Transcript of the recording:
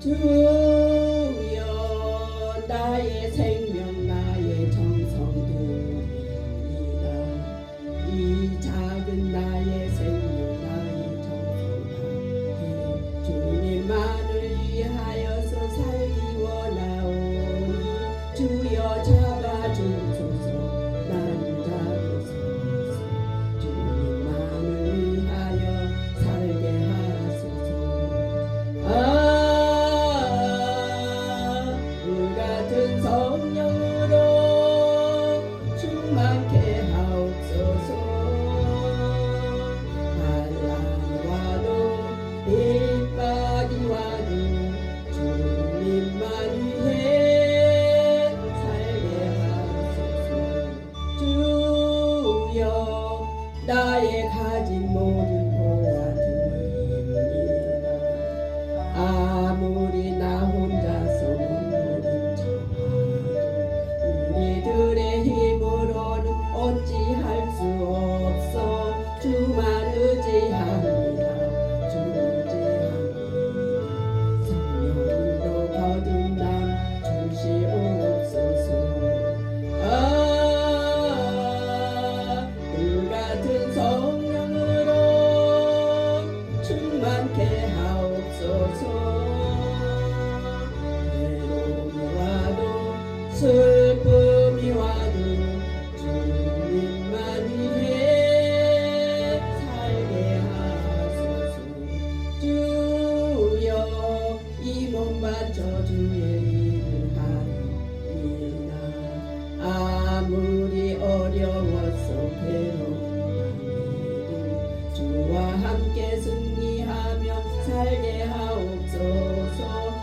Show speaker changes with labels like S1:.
S1: to 곁에 하옵소서. 한란과도 oye 복받 저주의 일을 하리이다. 아무리 어려워서 괴로운 나도 주와 함께 승리하며 살게 하옵소서.